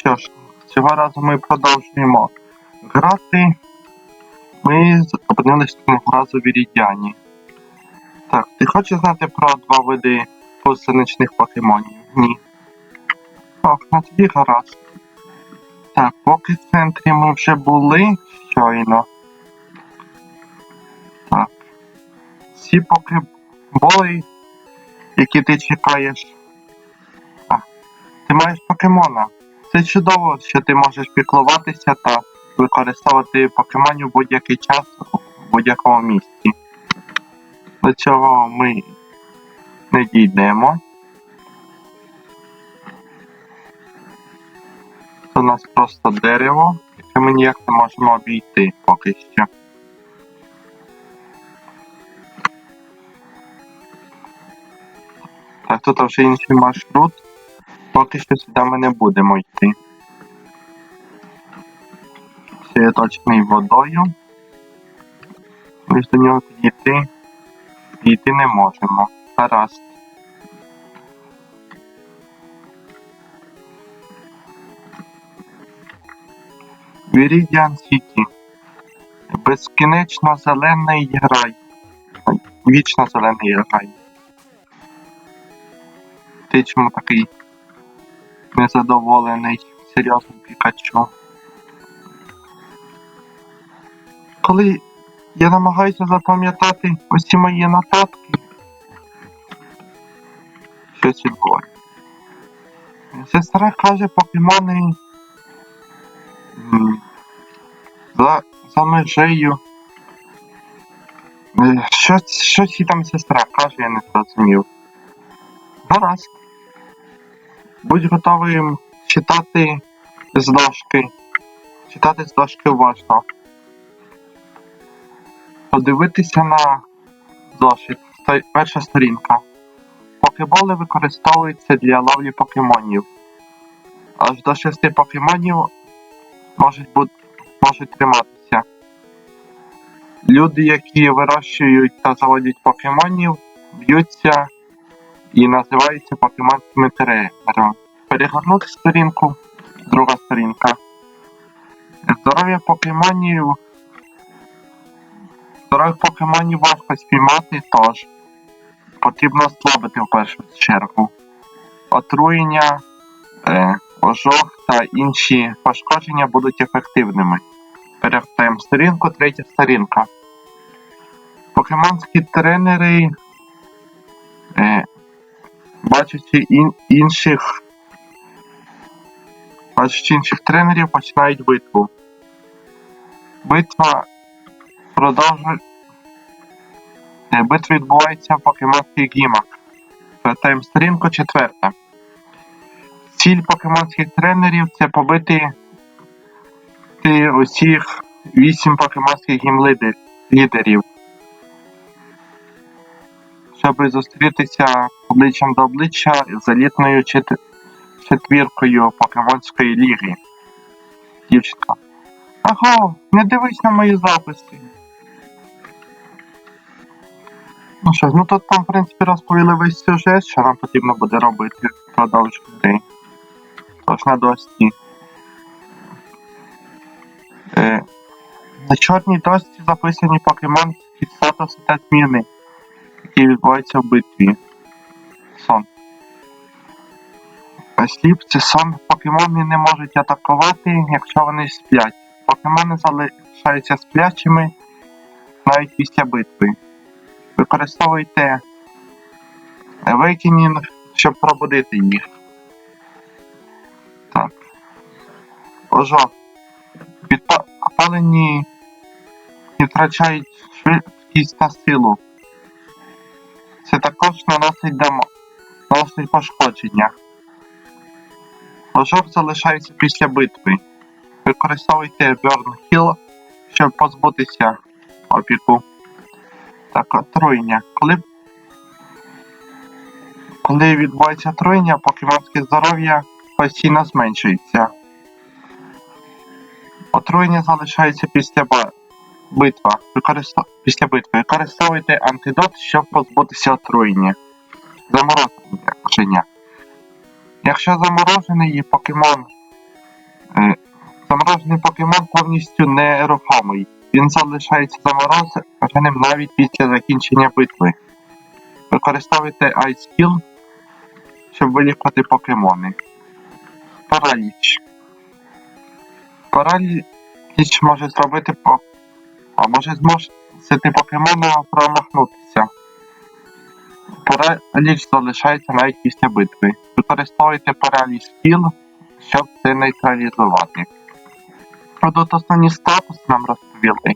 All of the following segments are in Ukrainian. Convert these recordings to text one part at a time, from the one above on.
що ж, цього разу ми продовжуємо грати. Ми опинилися разу в Ірідіані. Так, ти хочеш знати про два види посеничних покемонів? Ні. Ох, на тоді гаразд. Так, поки в центрі ми вже були щойно. Так. Всі поки були, які ти чекаєш. А, ти маєш покемона. Це чудово, що ти можеш піклуватися та використовувати покемонів в будь-який час в будь-якому місці. До цього ми не дійдемо. Це у нас просто дерево, яке ми ніяк не можемо обійти поки що. Так, тут вже інший маршрут. Поки що сюди ми не будемо йти. Все є точний водою. Ми ж до нього підійти. Підійти не можемо. Гаразд. Вірідіан Сіті. Безкінечно зелений рай. Ой, Вічно зелений рай. Ти чому такий незадоволений серйозним Пікачу? Коли я намагаюся запам'ятати усі мої нотатки, щось відбувається. Сестра каже покемони за, за межею. Е, Щось, щось там сестра каже, я не зрозумів. Гаразд. Будь готовим читати з. Читати з дошки уважно. Подивитися на зошит. Перша сторінка. Покеболи використовуються для ловлі покемонів. Аж до шести покемонів можуть, бути, можуть триматися. Люди, які вирощують та заводять покемонів, б'ються і називаються покемонськими тренерами. Перегорнути сторінку, друга сторінка. Здоров'я покемонів. Здоров'я покемонів важко спіймати, тож потрібно слабити в першу чергу. Отруєння, е, ожог та інші пошкодження будуть ефективними. Перевертаємо сторінку, третя сторінка. Покемонські тренери, е, бачачи ін- інших, бачачи інших тренерів, починають битву. Битва продовжує. Е, Битва відбувається в покемонських гімах. Повертаємо сторінку четверта. Ціль покемонських тренерів це побити усіх вісім покемонських гімлідер- лідерів. Щоб зустрітися обличчям до обличчя з елітною четвіркою покемонської ліги. Дівчинка. Аго, не дивись на мої записи. Ну що ж, ну тут там, в принципі, розповіли весь сюжет, що нам потрібно буде робити впродовж гри. Тож на дошці. Е, на чорній дошці записані покемонські статуси та зміни, які відбуваються в битві. Сон. Сліп це сон. Покемони не можуть атакувати, якщо вони сплять. Покемони залишаються сплячими навіть після битви. Використовуйте Awakening, щоб пробудити їх. Так. Ожог. Підпалені втрачають швидкість та силу. Це також наносить демо, наносить пошкодження. Ожог залишається після битви. Використовуйте Burn Heal, щоб позбутися опіку. Так, отруєння. Коли, коли відбувається отруєння, покемонське здоров'я постійно зменшується. Отруєння залишається після битва. Використов... Після битви. Використовуйте антидот, щоб позбутися отруєння. Замороження. Якщо заморожений покемон Е, Заморожений покемон повністю нерухомий. Він залишається замороженим навіть після закінчення битви. Використовуйте Ice Skill, щоб вилікувати покемони. Параліч. Параліч може зробити по. А може змусити покемона промахнутися. Параліч залишається навіть після битви. Використовуйте параліч скіл, щоб це нейтралізувати. А тут основні статуси нам розповіли.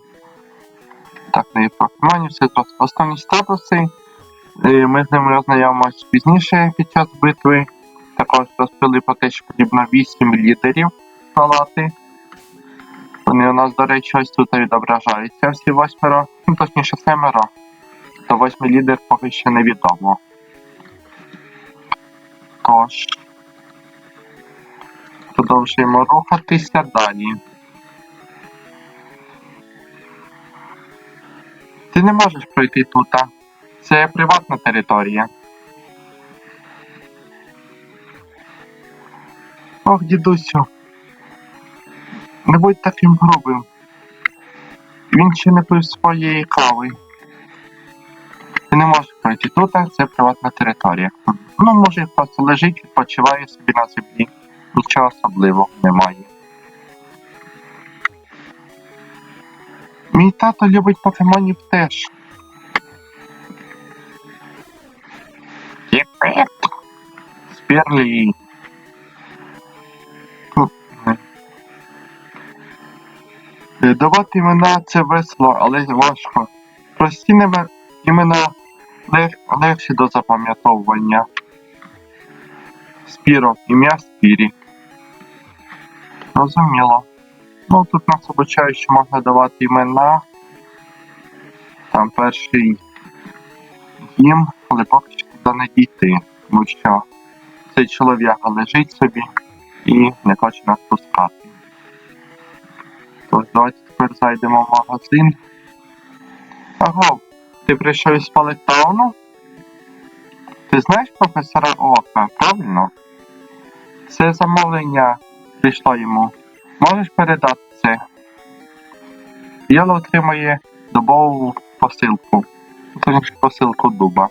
Так, не покемонів, все просто основні статуси. Е, Ми з ними ознайомимось пізніше під час битви. Також розповіли про те, що потрібно 8 лідерів палати. Вони у нас, до речі, ось тут відображаються всі восьмеро, ну точніше семеро. То восьмий лідер поки що невідомо. Тож. Продовжуємо рухатися далі. Ти не можеш пройти тут. Це приватна територія. Ох, дідусю. Не будь таким грубим. Він ще не пив своєї кави. Ти не можеш пройти тут, це приватна територія. Ну, може, просто лежить, відпочиває собі на землі. Нічого особливого немає. Мій тато любить покемонів теж. Єпет! Спірлі. Давати імена це весело, але важко. Прості імена лег- легші до запам'ятовування. Спіро, ім'я Спірі. Розуміло. Ну, тут нас обучають, що можна давати імена. Там перший їм, але поки що туди не дійти, тому що цей чолов'яга лежить собі і не хоче нас пускати. Тож давайте тепер зайдемо в магазин. Аго, ти прийшов із Палеттауну? Ти знаєш професора Ока, правильно? Це замовлення прийшло йому. Можеш передати це? Єло отримає дубову посилку. Точніше посилку дуба.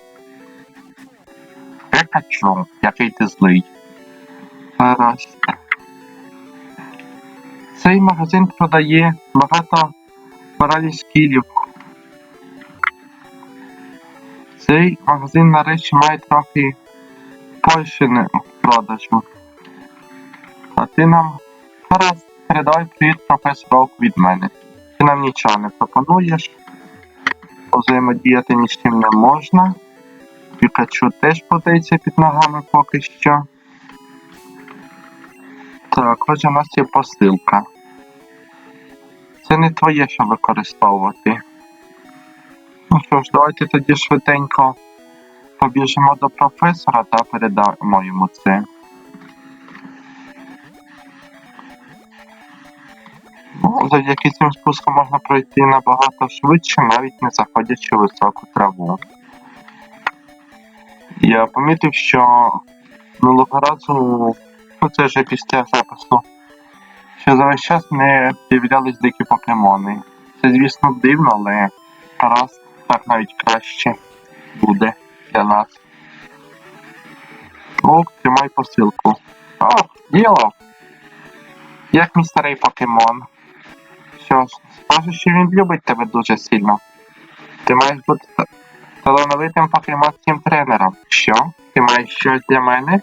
Пикачу, який ти злий. Гаразд. Цей магазин продає багато моралі скілів. Цей магазин нарешті має трохи польщини в продажу. А ти нам гаразд передай привіт професору від мене. Ти нам нічого не пропонуєш. Взаємодіяти ні з чим не можна. Пікачу теж подається під ногами поки що. Так, отже, у нас є посилка. Це не твоє, що використовувати. Ну що ж, давайте тоді швиденько побіжимо до професора та передамо йому це. Ну, Завдяки цим спускам можна пройти набагато швидше, навіть не заходячи в високу траву. Я помітив, що минулого разу, ну це вже після запису, що за весь час не з'являлись дикі покемони. Це, звісно, дивно, але раз так навіть краще буде для нас. О, тримай посилку. О, діло! Як мій старий покемон. Що ж, скажу, що він любить тебе дуже сильно. Ти маєш бути талановитим покемонським тренером. Що? Ти маєш щось для мене?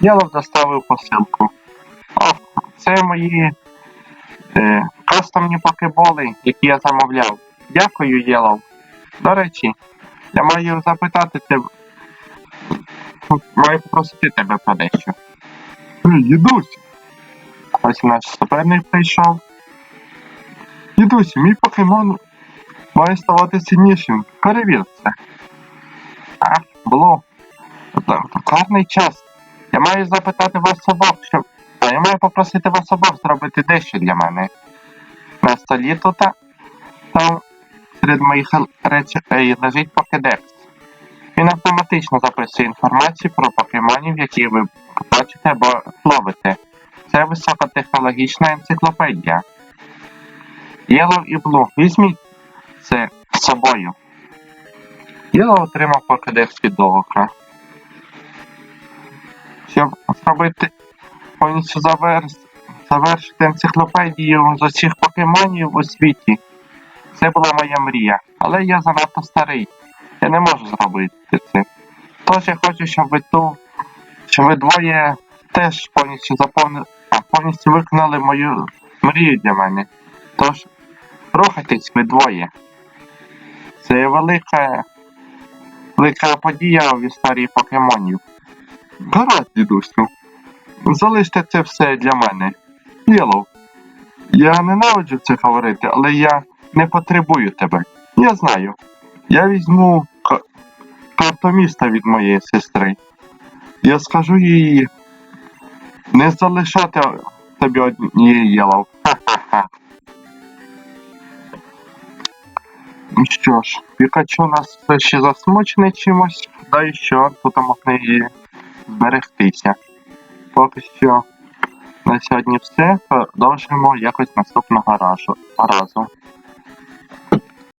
Єлов доставив посилку. Це мої е, кастомні покеболи, які я замовляв. Дякую, Єлов. До речі, я маю запитати тебе. Маю попросити тебе про дещо. Дідусь! Ось наш суперник прийшов. Дідусь, мій покемон має ставати сильнішим. Перевір це. А, було. Та- Гарний час. Я маю запитати вас обох, щоб. Я маю попросити вас обох зробити дещо для мене. На столі тут там серед моїх речей лежить покедекс. Він автоматично записує інформацію про покемонів, які ви бачите або ловите. Це високотехнологічна енциклопедія. Yellow і Blue, візьміть це з собою. Yellow отримав покидець від Доука. Щоб зробити повністю заверс... завершити енциклопедію з усіх покемонів у світі. Це була моя мрія, але я занадто старий. Я не можу зробити це. Тож я хочу, щоб ви ту, щоб ви двоє теж повністю заповнили, повністю виконали мою мрію для мене. Тож, рухайтесь ви двоє. Це велика, велика подія в історії покемонів. Гаразд, дідусю. Залиште це все для мене. Єлоу. Я ненавиджу це говорити, але я не потребую тебе. Я знаю. Я візьму ка- карту міста від моєї сестри. Я скажу їй не залишати тобі однієї єлов. Ха-ха-ха. Ну Що ж, Пікачу нас все ще засмучений чимось, да і що, тут могли її зберегтися. Поки що на сьогодні все. Продовжимо якось наступного разу.